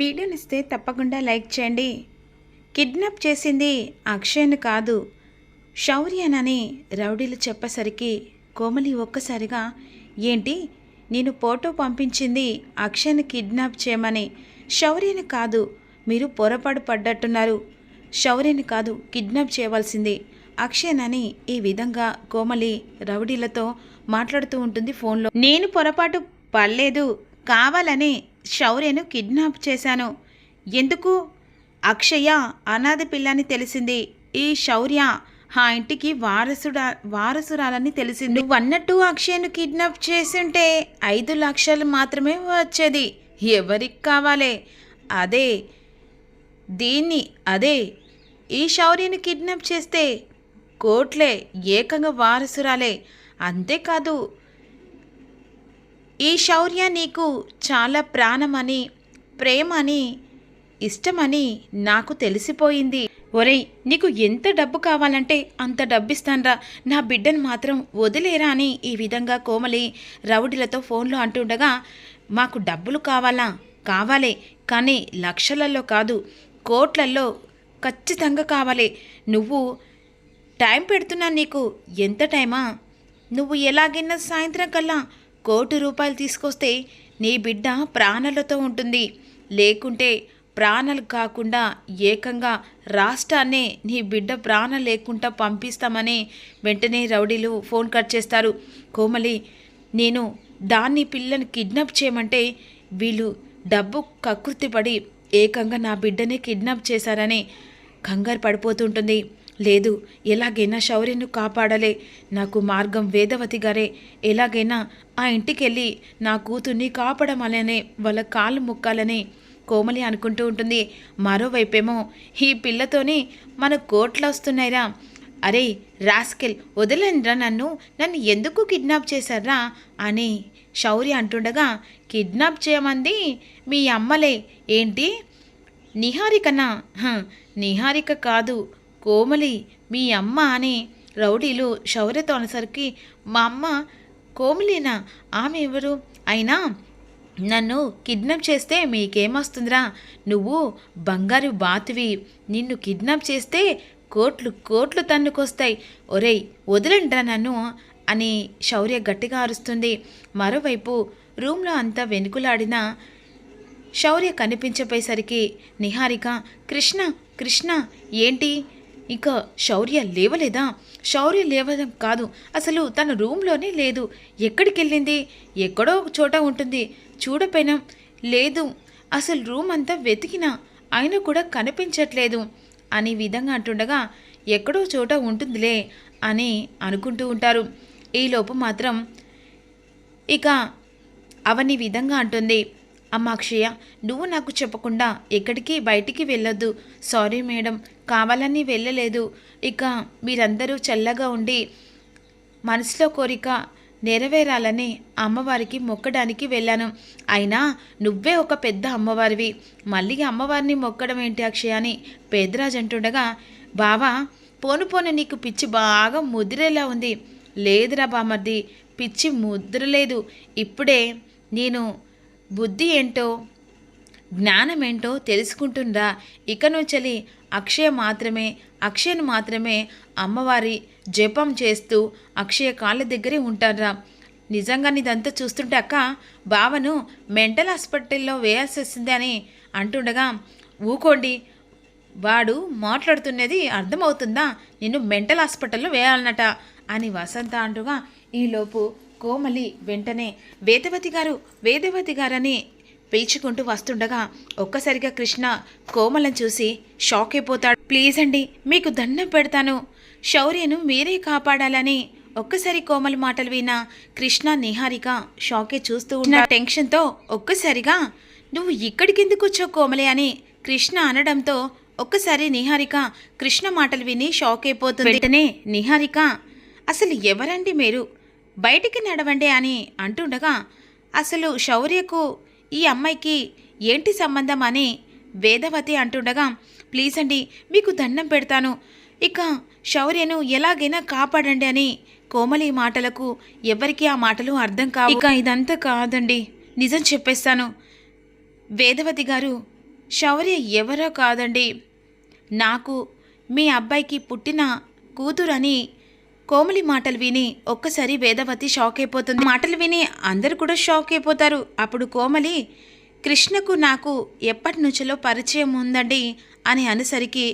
వీడియోనిస్తే తప్పకుండా లైక్ చేయండి. కిడ్నాప్ చేసింది అక్షయ్ను కాదు శౌర్యనని రౌడీలు చెప్పేసరికి కోమలి ఒక్కసారిగా ఏంటి? నేను ఫోటో పంపించింది అక్షయ్ని కిడ్నాప్ చేయమని. శౌర్యని కాదు మీరు పొరపాటు పడ్డట్టున్నారు. శౌర్యని కాదు కిడ్నాప్ చేయవలసింది. అక్షయ్నని ఈ విధంగా కోమలి రౌడీలతో మాట్లాడుతూ ఉంటుంది ఫోన్లో. నేను పొరపాటు పడలేదు కావాలని శౌర్యను కిడ్నాప్ చేశాను. ఎందుకు? అక్షయ అనాథ పిల్లని తెలిసింది. ఈ శౌర్య ఆ ఇంటికి వారసుడా వారసురాలని తెలిసింది. నువ్వు అన్నట్టు అక్షయను కిడ్నాప్ చేసింటే ఐదు లక్షలు మాత్రమే వచ్చేది. ఎవరికి కావాలి? అదే దీన్ని అదే. ఈ శౌర్యని కిడ్నాప్ చేస్తే కోట్లే ఏకంగా వారసురాలే. అంతేకాదు ఈ శౌర్య నీకు చాలా ప్రాణమని ప్రేమని ఇష్టమని నాకు తెలిసిపోయింది. ఒరేయ్ నీకు ఎంత డబ్బు కావాలంటే అంత డబ్బిస్తాన్రా. నా బిడ్డను మాత్రం వదిలేరా అని ఈ విధంగా కోమలి రౌడీలతో ఫోన్లో అంటుండగా మాకు డబ్బులు కావాలా? కావాలే కానీ లక్షలలో కాదు కోట్లల్లో ఖచ్చితంగా కావాలి. నువ్వు టైం పెడుతున్నా నీకు ఎంత టైమా? నువ్వు ఎలాగైనా సాయంత్రం కల్లా కోటి రూపాయలు తీసుకొస్తే నీ బిడ్డ ప్రాణాలతో ఉంటుంది. లేకుంటే ప్రాణాలు కాకుండా ఏకంగా రాష్ట్రాన్నే నీ బిడ్డ ప్రాణం లేకుండా పంపిస్తామని వెంటనే రౌడీలు ఫోన్ కట్ చేస్తారు. కోమలి నేను దాన్ని పిల్లని కిడ్నాప్ చేయమంటే వీళ్ళు డబ్బు కకృతిపడి ఏకంగా నా బిడ్డనే కిడ్నాప్ చేశారని కంగారు పడిపోతుంటుంది. లేదు ఎలాగైనా శౌర్యను కాపాడలే. నాకు మార్గం వేదవతి గారే. ఎలాగైనా ఆ ఇంటికెళ్ళి నా కూతుర్ని కాపాడమలనే వాళ్ళ కాళ్ళు ముక్కాలని కోమలి అనుకుంటూ ఉంటుంది. మరోవైపేమో ఈ పిల్లతోని మన కోట్లు వస్తున్నాయిరా. అరే రాస్కెల్ వదలండ్రా నన్ను. నన్ను ఎందుకు కిడ్నాప్ చేశారా అని శౌర్య అంటుండగా కిడ్నాప్ చేయమంది మీ అమ్మలే. ఏంటి? నిహారికనా? హ, నిహారిక కాదు. కోమలి మీ అమ్మ అని రౌడీలు శౌర్యతో అనేసరికి మా అమ్మ కోమలినా? ఆమె ఎవరు? అయినా నన్ను కిడ్నాప్ చేస్తే మీకేమొస్తుందిరా? నువ్వు బంగారు బాతువి. నిన్ను కిడ్నాప్ చేస్తే కోట్లు కోట్లు తన్నుకొస్తాయి. ఒరేయ్ వదిలంట్రా నన్ను అని శౌర్య గట్టిగా అరుస్తుంది. మరోవైపు రూమ్లో అంతా వెనుకులాడిన శౌర్య కనిపించపోయేసరికి నిహారిక కృష్ణ కృష్ణ ఏంటి? ఇక శౌర్య లేవలేదా? శౌర్య లేవడం కాదు. అసలు తన రూమ్లోనే లేదు. ఎక్కడికి వెళ్ళింది ఎక్కడో ఒక చోట ఉంటుంది. చూడపోయినా లేదు. అసలు రూమ్ అంతా వెతికినా అయినా కూడా కనిపించట్లేదు. అని విధంగా అంటుండగా ఎక్కడో చోట ఉంటుందిలే అని అనుకుంటూ ఉంటారు. ఈలోపు మాత్రం ఇక అవని విధంగా అంటుంది. అమ్మ అక్షయ నువ్వు నాకు చెప్పకుండా ఎక్కడికి బయటికి వెళ్ళొద్దు. సారీ మేడం కావాలని వెళ్ళలేదు. ఇక మీరందరూ చల్లగా ఉండి మనసులో కోరిక నెరవేరాలని అమ్మవారికి మొక్కడానికి వెళ్ళాను. అయినా నువ్వే ఒక పెద్ద అమ్మవారివి. మళ్ళీ అమ్మవారిని మొక్కడం ఏంటి అక్షయ అని పేదరాజ్ అంటుండగా బావా పోను పోను నీకు పిచ్చి బాగా ముదిరేలా ఉంది. లేదురా బామర్ది పిచ్చి ముద్రలేదు ఇప్పుడే నేను బుద్ధి ఏంటో జ్ఞానం ఏంటో తెలుసుకుంటుందా ఇక అక్షయ మాత్రమే అక్షయను మాత్రమే అమ్మవారి జపం చేస్తూ అక్షయ కాళ్ళ దగ్గరే ఉంటారా నిజంగా నీదంతా చూస్తుంటే అక్క బావను మెంటల్ హాస్పిటల్లో వేయాల్సి వస్తుంది అని అంటుండగా ఊకోండి వాడు మాట్లాడుతున్నది అర్థమవుతుందా? నిన్ను మెంటల్ హాస్పిటల్లో వేయాలన్నట అని వసంత అంటుగా ఈలోపు కోమలి వెంటనే వేదవతి గారు వేదవతి గారని పిలుచుకుంటూ వస్తుండగా ఒక్కసారిగా కృష్ణ కోమలను చూసి షాక్ అయిపోతాడు. ప్లీజ్ అండి మీకు దండం పెడతాను. శౌర్యను మీరే కాపాడాలని ఒక్కసారి కోమల మాటలు విన్న కృష్ణ నిహారిక షాకే చూస్తూ ఉన్న టెన్షన్తో ఒక్కసారిగా నువ్వు ఇక్కడికి ఎందుకు వచ్చావు కోమలి అని కృష్ణ అనడంతో ఒక్కసారి నిహారిక కృష్ణ మాటలు విని షాక్ అయిపోతుంది. వెంటనే నిహారిక అసలు ఎవరండి మీరు? బయటికి నడవండి అని అంటుండగా అసలు శౌర్యకు ఈ అమ్మాయికి ఏంటి సంబంధం? అని వేదవతి అంటుండగా ప్లీజ్ అండి మీకు దండం పెడతాను. ఇక శౌర్యను ఎలాగైనా కాపాడండి అని కోమలి మాటలకు ఎవరికి ఆ మాటలు అర్థం కావు. ఇక ఇదంతా కాదండి. నిజం చెప్పేస్తాను. వేదవతి గారు శౌర్య ఎవరో కాదండి. నాకు మీ అబ్బాయికి పుట్టిన కూతురని కోమలి మాటలు విని ఒక్కసారి వేదవతి షాక్ అయిపోతుంది మాటలు విని అందరు కూడా షాక్ అయిపోతారు అప్పుడు కోమలి కృష్ణకు నాకు ఎప్పటి నుంచో పరిచయం ఉందండి అని అనేసరికి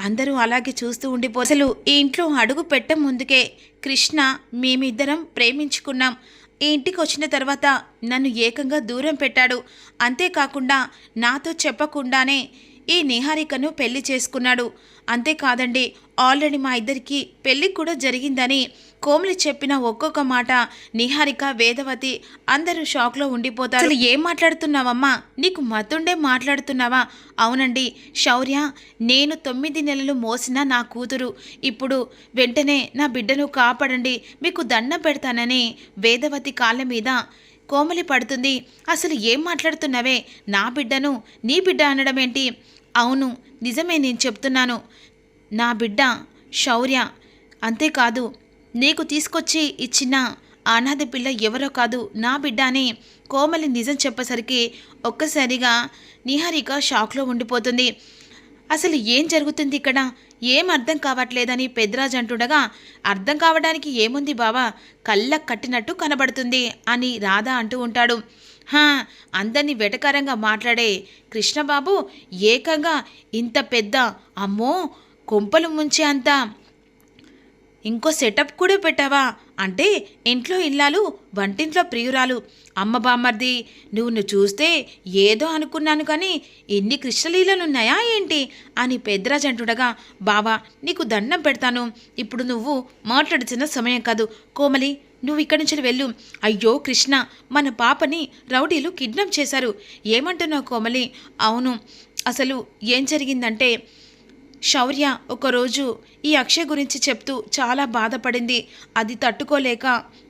అందరూ అలాగే చూస్తూ ఉండిపో అసలు ఈ ఇంట్లో అడుగు పెట్ట ముందుకే కృష్ణ మేమిద్దరం ప్రేమించుకున్నాం. ఈ ఇంటికి వచ్చిన తర్వాత నన్ను ఏకంగా దూరం పెట్టాడు. అంతేకాకుండా నాతో చెప్పకుండానే ఈ నిహారికను పెళ్ళి చేసుకున్నాడు. అంతేకాదండి ఆల్రెడీ మా ఇద్దరికి పెళ్ళి కూడా జరిగిందని కోమలి చెప్పిన ఒక్కొక్క మాట నిహారిక వేదవతి అందరూ షాక్లో ఉండిపోతారు. అసలు ఏం మాట్లాడుతున్నావమ్మా? నీకు మతుండే మాట్లాడుతున్నావా? అవునండి శౌర్య నేను తొమ్మిది నెలలు మోసిన నా కూతురు. ఇప్పుడు వెంటనే నా బిడ్డను కాపాడండి మీకు దండం పెడతానని వేదవతి కాళ్ళ మీద కోమలి పడుతుంది. అసలు ఏం మాట్లాడుతున్నావే? నా బిడ్డను నీ బిడ్డ అనడం ఏంటి అవును నిజమే నేను చెప్తున్నాను. నా బిడ్డ శౌర్య అంతేకాదు. నీకు తీసుకొచ్చి ఇచ్చిన అనాథ పిల్ల ఎవరో కాదు నా బిడ్డ అని కోమలి నిజం చెప్పేసరికి ఒక్కసారిగా నిహారిక షాక్లో ఉండిపోతుంది. అసలు ఏం జరుగుతుంది ఇక్కడ? ఏం అర్థం కావట్లేదని పెద్దరాజు అంటుండగా అర్థం కావడానికి ఏముంది బావా? కళ్ళకు కట్టినట్టు కనబడుతుంది అని రాధ అంటూ ఉంటాడు. హా అందరినీ వెటకారంగా మాట్లాడే కృష్ణబాబు ఏకంగా ఇంత పెద్ద అమ్మో కొంపలు ముంచే అంత ఇంకో సెటప్ కూడా పెట్టావా? అంటే ఇంట్లో ఇల్లాలు వంటింట్లో ప్రియురాలు. అమ్మ బామ్మర్ది నువ్వు చూస్తే ఏదో అనుకున్నాను కానీ ఎన్ని కృష్ణలీలలున్నాయా ఏంటి? అని పెద్దరాజు అంటుండగా బావా నీకు దండం పెడతాను. ఇప్పుడు నువ్వు మాట్లాడుతున్న సమయం కాదు. కోమలి నువ్వు ఇక్కడి నుంచి వెళ్ళు. అయ్యో కృష్ణ మన పాపని రౌడీలు కిడ్నాప్ చేశారు. ఏమంటున్నావు కోమలి? అవును. అసలు ఏం జరిగిందంటే శౌర్య ఒకరోజు ఈ అక్షయ్ గురించి చెప్తూ చాలా బాధపడింది. అది తట్టుకోలేక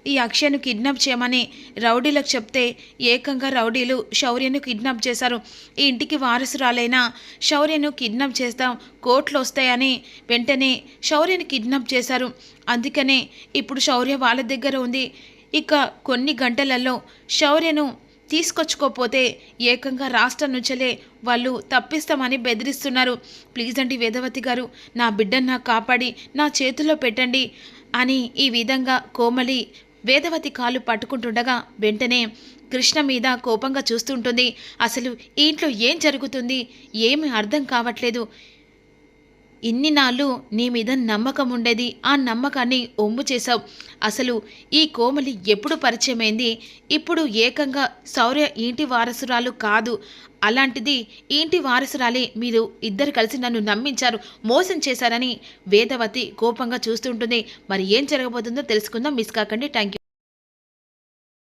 ఈ అక్షయ్ను కిడ్నాప్ చేయమని రౌడీలకు చెప్తే ఏకంగా రౌడీలు శౌర్యను కిడ్నాప్ చేశారు. ఈ ఇంటికి వారసురాలైన శౌర్యను కిడ్నాప్ చేస్తాం కోట్లు వస్తాయని వెంటనే శౌర్యను కిడ్నాప్ చేశారు. అందుకనే ఇప్పుడు శౌర్య వాళ్ళ దగ్గర ఉంది. ఇక కొన్ని గంటలలో శౌర్యను తీసుకొచ్చుకోపోతే ఏకంగా రాష్ట్రం నుంచలే వాళ్ళు తప్పిస్తామని బెదిరిస్తున్నారు. ప్లీజ్ అండి వేదవతి గారు నా బిడ్డను నాకు కాపాడి నా చేతుల్లో పెట్టండి అని ఈ విధంగా కోమలి వేదవతి కాలు పట్టుకుంటుండగా వెంటనే కృష్ణ మీద కోపంగా చూస్తుంటుంది అసలు ఈ ఇంట్లో ఏం జరుగుతుంది? ఏమి అర్థం కావట్లేదు. ఇన్ని నాళ్ళు నీ మీద నమ్మకం ఉండేది ఆ నమ్మకాన్ని ఒమ్ము చేశావు. అసలు ఈ కోమలి ఎప్పుడు పరిచయమైంది? ఇప్పుడు ఏకంగా శౌర్య ఇంటి వారసురాలు కాదు. అలాంటిది ఇంటి వారసురాలే మీరు ఇద్దరు కలిసి నన్ను నమ్మించారు మోసం చేశారని వేదవతి కోపంగా చూస్తుంటుంది మరి ఏం జరగబోతుందో తెలుసుకుందాం. మిస్ కాకండి. Thank you